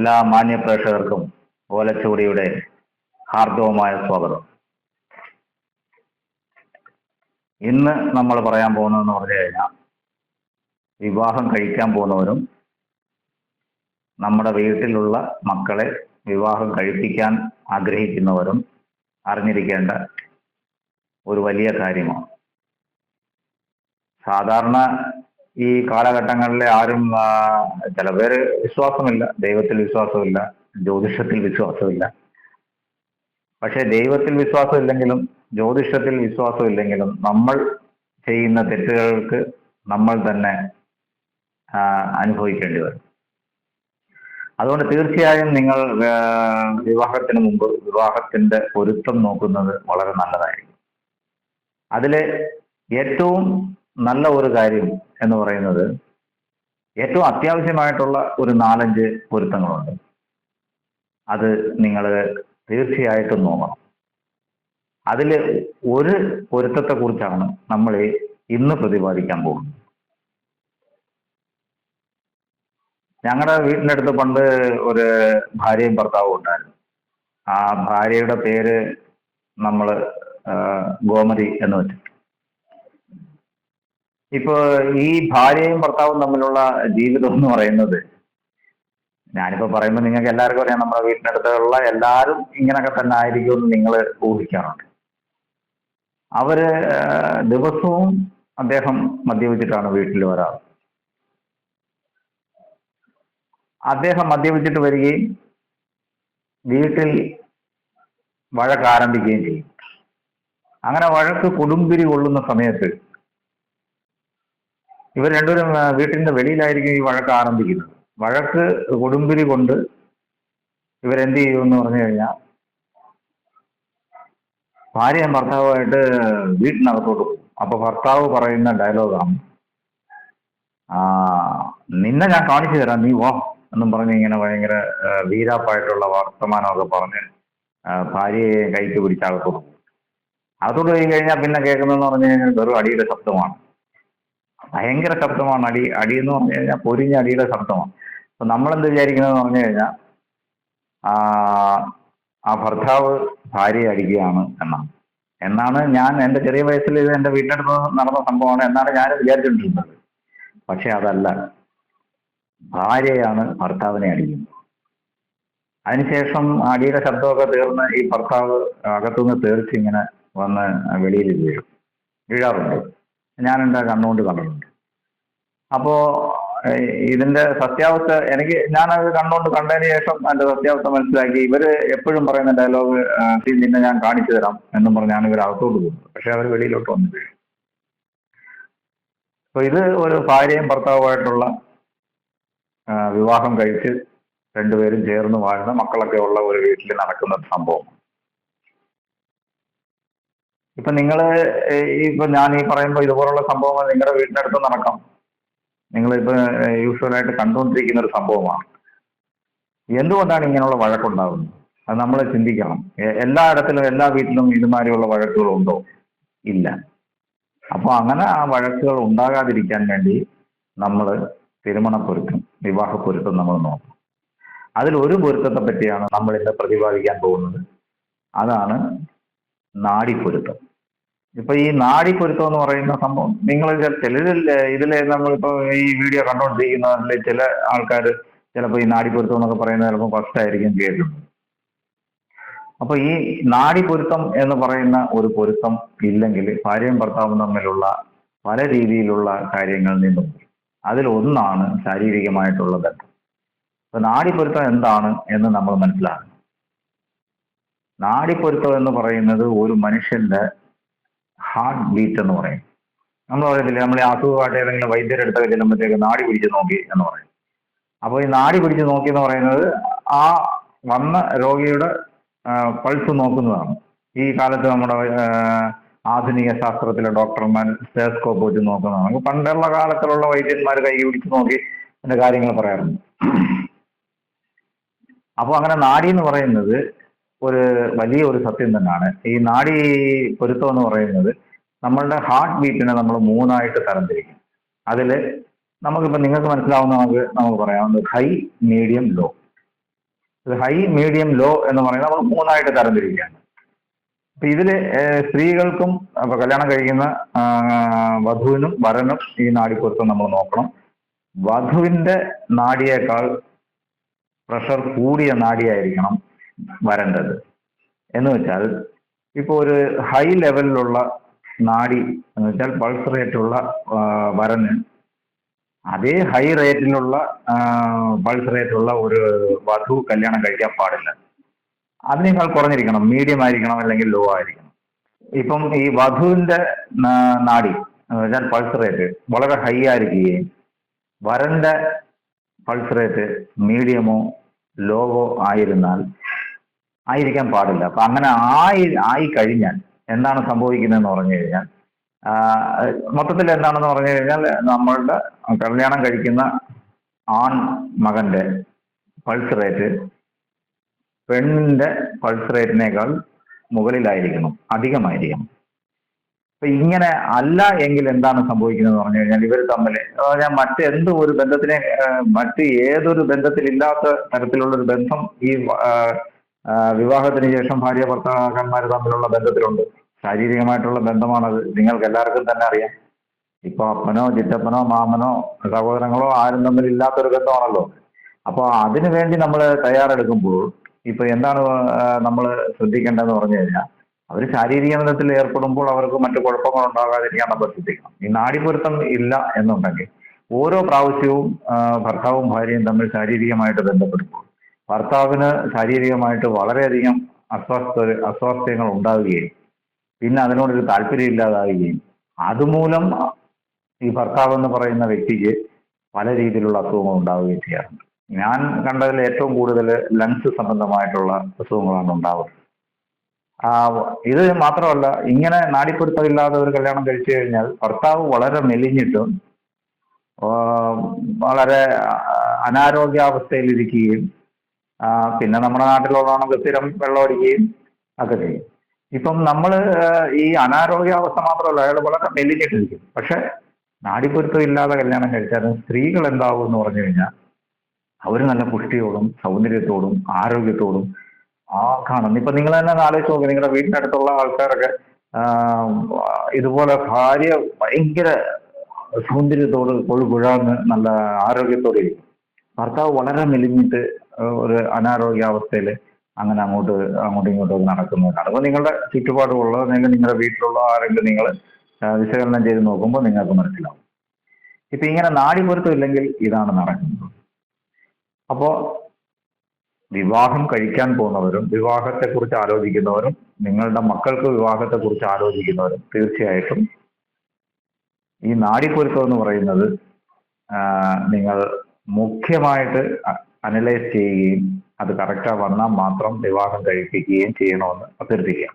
എല്ലാ മാന്യ പ്രേക്ഷകർക്കും ഓലച്ചുവടിയുടെ ഹാർദവമായ സ്വാഗതം. ഇന്ന് നമ്മൾ പറയാൻ പോകുന്നതെന്ന് പറഞ്ഞു കഴിഞ്ഞാൽ വിവാഹം കഴിക്കാൻ പോകുന്നവരും നമ്മുടെ വീട്ടിലുള്ള മക്കളെ വിവാഹം കഴിപ്പിക്കാൻ ആഗ്രഹിക്കുന്നവരും അറിഞ്ഞിരിക്കേണ്ട ഒരു വലിയ കാര്യമാണ്. സാധാരണ ഈ കാലഘട്ടങ്ങളിലെ ആരും ചില പേര് വിശ്വാസമില്ല. ദൈവത്തിൽ വിശ്വാസമില്ല. ജ്യോതിഷത്തിൽ വിശ്വാസമില്ല. പക്ഷെ ദൈവത്തിൽ വിശ്വാസമില്ലെങ്കിലും ജ്യോതിഷത്തിൽ വിശ്വാസമില്ലെങ്കിലും നമ്മൾ ചെയ്യുന്ന തെറ്റുകൾക്ക് നമ്മൾ തന്നെ അനുഭവിക്കേണ്ടി വരും. അതുകൊണ്ട് തീർച്ചയായും നിങ്ങൾ വിവാഹത്തിന് മുമ്പ് വിവാഹത്തിന്റെ പൊരുത്തം നോക്കുന്നത് വളരെ നല്ലതായിരിക്കും. അതിലെ ഏറ്റവും നല്ല ഒരു കാര്യം എന്ന് പറയുന്നത് ഏറ്റവും അത്യാവശ്യമായിട്ടുള്ള ഒരു നാലഞ്ച് പൊരുത്തങ്ങളുണ്ട്. അത് നിങ്ങൾ തീർച്ചയായിട്ടും നോക്കണം. അതിൽ ഒരു പൊരുത്തത്തെ കുറിച്ചാണ് നമ്മൾ ഇന്ന് പ്രതിപാദിക്കാൻ പോകുന്നത്. ഞങ്ങളുടെ വീടിന്റെ അടുത്ത് പണ്ട് ഒരു ഭാര്യയും ഭർത്താവും ഉണ്ടായിരുന്നു. ആ ഭാര്യയുടെ പേര് നമ്മൾ ഗോമതി എന്ന് വെച്ചു ഇപ്പൊ ഈ ഭാര്യയും ഭർത്താവും തമ്മിലുള്ള ജീവിതം എന്ന് പറയുന്നത് ഞാനിപ്പോ പറയുമ്പോൾ നിങ്ങൾക്ക് എല്ലാവർക്കും അറിയാം നമ്മുടെ വീട്ടിനടുത്തുള്ള എല്ലാവരും ഇങ്ങനൊക്കെ തന്നെ ആയിരിക്കും എന്ന് നിങ്ങൾ ഊഹിക്കാറുണ്ട്. അവർ ദിവസവും അദ്ദേഹം മദ്യപിച്ചിട്ടാണ് വീട്ടിൽ വരാറ്. അദ്ദേഹം മദ്യപിച്ചിട്ട് വരികയും വീട്ടിൽ വഴക്ക് ആരംഭിക്കുകയും ചെയ്യും. അങ്ങനെ വഴക്ക് കൊടുമ്പിരി കൊള്ളുന്ന സമയത്ത് ഇവർ രണ്ടുപേരും ആ, വീട്ടിന്റെ വെളിയിലായിരിക്കും ഈ വഴക്ക് ആരംഭിക്കുന്നത്. വഴക്ക് കൊടുമ്പിരി കൊണ്ട് ഇവരെന്ത് ചെയ്യുമെന്ന് പറഞ്ഞു കഴിഞ്ഞാൽ ഭാര്യയും ഭർത്താവുമായിട്ട് വീട്ടിനകത്തോട്ട് പോകും. അപ്പൊ ഭർത്താവ് പറയുന്ന ഡയലോഗാണ് ആ നിന്നെ ഞാൻ കാണിച്ചു തരാം നീ വാ എന്നും പറഞ്ഞ് ഇങ്ങനെ ഭയങ്കര വീരാപ്പായിട്ടുള്ള വർത്തമാനമൊക്കെ പറഞ്ഞ് ഭാര്യയെ കൈക്ക് പിടിച്ച് അകത്തോട്ട് പോകും. പോയി കഴിഞ്ഞാൽ പിന്നെ കേൾക്കുന്നതെന്ന് പറഞ്ഞു കഴിഞ്ഞാൽ വെറും അടിയുടെ ശബ്ദമാണ്. ഭയങ്കര ശബ്ദമാണ് അടി. അടി എന്ന് പറഞ്ഞു കഴിഞ്ഞാൽ പൊരിഞ്ഞ അടിയുടെ ശബ്ദമാണ്. അപ്പൊ നമ്മളെന്ത് വിചാരിക്കുന്നതെന്ന് പറഞ്ഞു കഴിഞ്ഞാൽ ആ ആ ഭർത്താവ് ഭാര്യയെ അടിക്കുകയാണ് എന്നാണ്. എന്നാണ് ഞാൻ എന്റെ ചെറിയ വയസ്സിൽ ഇത് എന്റെ വീട്ടിനടുത്ത് നടന്ന സംഭവമാണ് എന്നാണ് ഞാൻ വിചാരിച്ചുകൊണ്ടിരുന്നത്. പക്ഷെ അതല്ല. ഭാര്യയാണ് ഭർത്താവിനെ അടിക്കുന്നത്. അതിനുശേഷം അടിയുടെ ശബ്ദമൊക്കെ തീർന്ന് ഈ ഭർത്താവ് അകത്തുനിന്ന് തീർച്ചിങ്ങനെ വന്ന് വെളിയിൽ വീഴും. വീഴാറുണ്ട്. ഞാൻ എന്റെ കണ്ണുകൊണ്ട് കണ്ടിട്ടുണ്ട്. അപ്പോ ഇതിന്റെ സത്യാവസ്ഥ എനിക്ക് ഞാനത് കണ്ണുകൊണ്ട് കണ്ടതിന് ശേഷം അതിന്റെ സത്യാവസ്ഥ മനസ്സിലാക്കി. ഇവർ എപ്പോഴും പറയുന്ന ഡയലോഗ് നിന്നെ ഞാൻ കാണിച്ചു തരാം എന്നും പറഞ്ഞാണ് ഇവർ അകത്തോട്ട് പോകുന്നത് പക്ഷെ അവർ വെളിയിലോട്ട് വന്നു അപ്പൊ ഇത് ഒരു ഭാര്യയും ഭർത്താവുമായിട്ടുള്ള വിവാഹം കഴിച്ച് രണ്ടുപേരും ചേർന്ന് വാഴുന്ന മക്കളൊക്കെ ഉള്ള ഒരു വീട്ടിൽ നടക്കുന്ന സംഭവം ഇപ്പൊ നിങ്ങൾ ഏഹ്, ഇപ്പൊ ഞാൻ ഈ പറയുമ്പോൾ ഇതുപോലുള്ള സംഭവങ്ങൾ നിങ്ങളുടെ വീടിന്റെ അടുത്ത് നടക്കാം ഇപ്പൊ യൂഷ്വൽ ആയിട്ട് കണ്ടുകൊണ്ടിരിക്കുന്ന ഒരു സംഭവമാണ്. എന്തുകൊണ്ടാണ് ഇങ്ങനെയുള്ള വഴക്കുണ്ടാകുന്നത് അത് നമ്മൾ ചിന്തിക്കണം. എല്ലായിടത്തിലും എല്ലാ വീട്ടിലും ഇതുമാതിരിയുള്ള വഴക്കുകൾ ഉണ്ടോ? ഇല്ല. അപ്പോൾ അങ്ങനെ ആ വഴക്കുകൾ ഉണ്ടാകാതിരിക്കാൻ വേണ്ടി നമ്മൾ തിരുമണ പൊരുത്തം വിവാഹ പൊരുത്തം നമ്മൾ നോക്കണം. അതിൽ ഒരു പൊരുത്തത്തെ പറ്റിയാണ് നമ്മൾ ഇന്ന് പ്രതിപാദിക്കാൻ പോകുന്നത്. അതാണ് നാടിപ്പൊരുത്തം. ഇപ്പൊ ഈ നാടിപ്പൊരുത്തം എന്ന് പറയുന്ന സംഭവം നിങ്ങൾ ചിലരിൽ ഇതിലെ നമ്മളിപ്പോ ഈ വീഡിയോ കണ്ടുകൊണ്ടിരിക്കുന്നതിൽ ചില ആൾക്കാർ ചിലപ്പോൾ ഈ നാടിപ്പൊരുത്തം എന്നൊക്കെ പറയുന്നത് ചിലപ്പോൾ ഫസ്റ്റ് ആയിരിക്കും കേട്ടിട്ടുണ്ട് അപ്പൊ ഈ നാടിപ്പൊരുത്തം എന്ന് പറയുന്ന ഒരു പൊരുത്തം ഇല്ലെങ്കിൽ ഭാര്യയും ഭർത്താവും തമ്മിലുള്ള പല രീതിയിലുള്ള കാര്യങ്ങൾ നിന്നും അതിലൊന്നാണ് ശാരീരികമായിട്ടുള്ള ബന്ധം. അപ്പൊ നാടിപ്പൊരുത്തം എന്താണ് എന്ന് നമ്മൾ മനസ്സിലാക്കണം. നാടിപ്പൊരുത്തം എന്ന് പറയുന്നത് ഒരു മനുഷ്യന്റെ ഹാർട്ട് ബീറ്റ് എന്ന് പറയും. നമ്മൾ പറയത്തില്ലേ നമ്മൾ ഈ അസുഖമായിട്ട് ഏതെങ്കിലും വൈദ്യരുടെ അടുത്തൊക്കെ ചെല്ലുമ്പോഴത്തേക്ക് നാടി പിടിച്ച് നോക്കി എന്ന് പറയും. അപ്പോൾ ഈ നാടി പിടിച്ച് നോക്കി എന്ന് പറയുന്നത് ആ വന്ന രോഗിയുടെ പൾസ് നോക്കുന്നതാണ്. ഈ കാലത്ത് നമ്മുടെ ആധുനിക ശാസ്ത്രത്തിലെ ഡോക്ടർമാർ സ്റ്റേസ്കോപ്പ് വെച്ച് നോക്കുന്നതാണ്. പണ്ടുള്ള കാലത്തിലുള്ള വൈദ്യന്മാർ കൈ പിടിച്ച് നോക്കി അതിന്റെ കാര്യങ്ങൾ പറയാറുണ്ട്. അപ്പോൾ അങ്ങനെ നാടി എന്ന് പറയുന്നത് ഒരു വലിയ ഒരു സത്യം തന്നെയാണ് ഈ നാഡി പൊരുത്തം എന്ന് പറയുന്നത് നമ്മളുടെ ഹാർട്ട് ബീറ്റിനെ നമ്മൾ മൂന്നായിട്ട് തരംതിരിക്കും. അതിൽ നമുക്കിപ്പോൾ നിങ്ങൾക്ക് മനസ്സിലാവുന്ന നമുക്ക് നമുക്ക് പറയാവുന്നത് high medium low high medium low എന്ന് പറയുന്നത് നമ്മൾ മൂന്നായിട്ട് തരംതിരിക്കുകയാണ്. അപ്പൊ ഇതിൽ സ്ത്രീകൾക്കും അപ്പൊ കല്യാണം കഴിക്കുന്ന വധുവിനും വരനും ഈ നാടിപ്പൊരുത്തം നമ്മൾ നോക്കണം. വധുവിന്റെ നാടിയേക്കാൾ പ്രഷർ കൂടിയ നാടിയായിരിക്കണം വരേണ്ടത്. എന്ന് വെച്ചാൽ ഇപ്പോൾ ഒരു ഹൈ ലെവലിലുള്ള നാഡി എന്ന് വെച്ചാൽ പൾസ് റേറ്റുള്ള വരന് അതേ ഹൈ റേറ്റിലുള്ള പൾസ് റേറ്റുള്ള ഒരു വധു കല്യാണം കഴിക്കാൻ പാടില്ല. അതിനേക്കാൾ കുറഞ്ഞിരിക്കണം. മീഡിയം ആയിരിക്കണം അല്ലെങ്കിൽ ലോ ആയിരിക്കണം. ഇപ്പം ഈ വധുവിന്റെ നാഡി എന്ന് വെച്ചാൽ പൾസ് റേറ്റ് വളരെ ഹൈ ആയിരിക്കുകയും വരന്റെ പൾസ് റേറ്റ് മീഡിയമോ ലോവോ ആയിരുന്നാൽ ആയിരിക്കാൻ പാടില്ല. അപ്പൊ അങ്ങനെ ആയി ആയി കഴിഞ്ഞാൽ എന്താണ് സംഭവിക്കുന്നതെന്ന് പറഞ്ഞു കഴിഞ്ഞാൽ മൊത്തത്തിൽ എന്താണെന്ന് പറഞ്ഞു കഴിഞ്ഞാൽ നമ്മളുടെ കല്യാണം കഴിക്കുന്ന ആൺ മകന്റെ പൾസ് റേറ്റ് പെണ്ണിന്റെ പൾസ് റേറ്റിനേക്കാൾ മുകളിലായിരിക്കണം അധികമായിരിക്കണം. അപ്പൊ ഇങ്ങനെ അല്ല എങ്കിൽ എന്താണ് സംഭവിക്കുന്നത് പറഞ്ഞു കഴിഞ്ഞാൽ ഇവർ തമ്മിൽ ഞാൻ മറ്റെന്ത് ഒരു ബന്ധത്തിനെ മറ്റ് ഏതൊരു ബന്ധത്തിലില്ലാത്ത തരത്തിലുള്ള ഒരു ബന്ധം ഈ വിവാഹത്തിന് ശേഷം ഭാര്യ ഭർത്താക്കന്മാർ തമ്മിലുള്ള ബന്ധത്തിലുണ്ട്. ശാരീരികമായിട്ടുള്ള ബന്ധമാണത്. നിങ്ങൾക്ക് എല്ലാവർക്കും തന്നെ അറിയാം. ഇപ്പൊ അപ്പനോ ചിറ്റപ്പനോ മാമനോ സഹോദരങ്ങളോ ആരും തമ്മിൽ ഇല്ലാത്തൊരു ബന്ധമാണല്ലോ. അപ്പൊ അതിനു വേണ്ടി നമ്മൾ തയ്യാറെടുക്കുമ്പോൾ ഇപ്പൊ എന്താണ് നമ്മൾ ശ്രദ്ധിക്കേണ്ടതെന്ന് പറഞ്ഞു കഴിഞ്ഞാൽ അവർ ശാരീരിക ബന്ധത്തിൽ ഏർപ്പെടുമ്പോൾ അവർക്ക് മറ്റു കുഴപ്പങ്ങൾ ഉണ്ടാകാതിരിക്കാൻ നമ്മൾ ശ്രദ്ധിക്കണം. ഈ നാടിപ്പൊരുത്തം ഇല്ല എന്നുണ്ടെങ്കിൽ ഓരോ പ്രാവശ്യവും ഭർത്താവും ഭാര്യയും തമ്മിൽ ശാരീരികമായിട്ട് ബന്ധപ്പെടുമ്പോൾ ഭർത്താവിന് ശാരീരികമായിട്ട് വളരെയധികം അസ്വസ്ഥ അസ്വാസ്ഥ്യങ്ങൾ ഉണ്ടാവുകയും പിന്നെ അതിനോടൊരു താല്പര്യം ഇല്ലാതാവുകയും അതുമൂലം ഈ ഭർത്താവ് എന്ന് പറയുന്ന വ്യക്തിക്ക് പല രീതിയിലുള്ള അസുഖങ്ങൾ ഉണ്ടാവുകയും ചെയ്യാറുണ്ട്. ഞാൻ കണ്ടതിൽ ഏറ്റവും കൂടുതൽ ലങ്സ് സംബന്ധമായിട്ടുള്ള അസുഖങ്ങളാണ് ഉണ്ടാവുന്നത്. ഇത് മാത്രമല്ല ഇങ്ങനെ നാടിപ്പൊരുത്തമില്ലാതെ ഒരു കല്യാണം കഴിച്ചു കഴിഞ്ഞാൽ ഭർത്താവ് വളരെ മെലിഞ്ഞിട്ടും വളരെ അനാരോഗ്യാവസ്ഥയിലിരിക്കുകയും പിന്നെ നമ്മുടെ നാട്ടിലുള്ളതാണെങ്കിൽ സ്ഥിരം വെള്ളമടിക്കുകയും ഒക്കെ ചെയ്യും. ഇപ്പം നമ്മൾ ഈ അനാരോഗ്യാവസ്ഥ മാത്രമല്ല അയാൾ വളരെ മെലിഞ്ഞിട്ടിരിക്കും പക്ഷെ നാടിപ്പൊരുത്തം ഇല്ലാതെ കല്യാണം കഴിച്ചാലും സ്ത്രീകൾ എന്താവും എന്ന് പറഞ്ഞു കഴിഞ്ഞാൽ അവർ നല്ല പുഷ്ടിയോടും സൗന്ദര്യത്തോടും ആരോഗ്യത്തോടും ആ കാണുന്നു ഇപ്പൊ നിങ്ങൾ തന്നെ നാളെ നോക്ക് നിങ്ങളുടെ വീടിന്റെ അടുത്തുള്ള ആൾക്കാരൊക്കെ ഇതുപോലെ ഭാര്യ ഭയങ്കര സൗന്ദര്യത്തോട് കൊഴുകുഴാന്ന് നല്ല ആരോഗ്യത്തോടെ ഇരിക്കും. ഭർത്താവ് വളരെ മെലിഞ്ഞിട്ട് ഒരു അനാരോഗ്യാവസ്ഥയിൽ അങ്ങനെ അങ്ങോട്ട് അങ്ങോട്ടും ഇങ്ങോട്ടും നടക്കുന്നു നടക്കുന്നതാണ്. അപ്പൊ നിങ്ങളുടെ ചുറ്റുപാടുമുള്ള അല്ലെങ്കിൽ നിങ്ങളുടെ വീട്ടിലുള്ള ആരെങ്കിലും നിങ്ങൾ വിശകലനം ചെയ്ത് നോക്കുമ്പോൾ നിങ്ങൾക്ക് മനസ്സിലാവും. ഇപ്പൊ ഇങ്ങനെ നാടി പൊരുത്തം ഇല്ലെങ്കിൽ ഇതാണ് നടക്കുന്നത്. അപ്പോ വിവാഹം കഴിക്കാൻ പോകുന്നവരും വിവാഹത്തെക്കുറിച്ച് ആലോചിക്കുന്നവരും നിങ്ങളുടെ മക്കൾക്ക് വിവാഹത്തെക്കുറിച്ച് ആലോചിക്കുന്നവരും തീർച്ചയായിട്ടും ഈ നാടിപ്പൊരുത്തം എന്ന് പറയുന്നത് നിങ്ങൾ മുഖ്യമായിട്ട് അനലൈസ് ചെയ്യുകയും അത് കറക്റ്റാ വന്നാൽ മാത്രം വിവാഹം കഴിപ്പിക്കുകയും ചെയ്യണമെന്ന് അഭ്യർത്ഥിക്കുക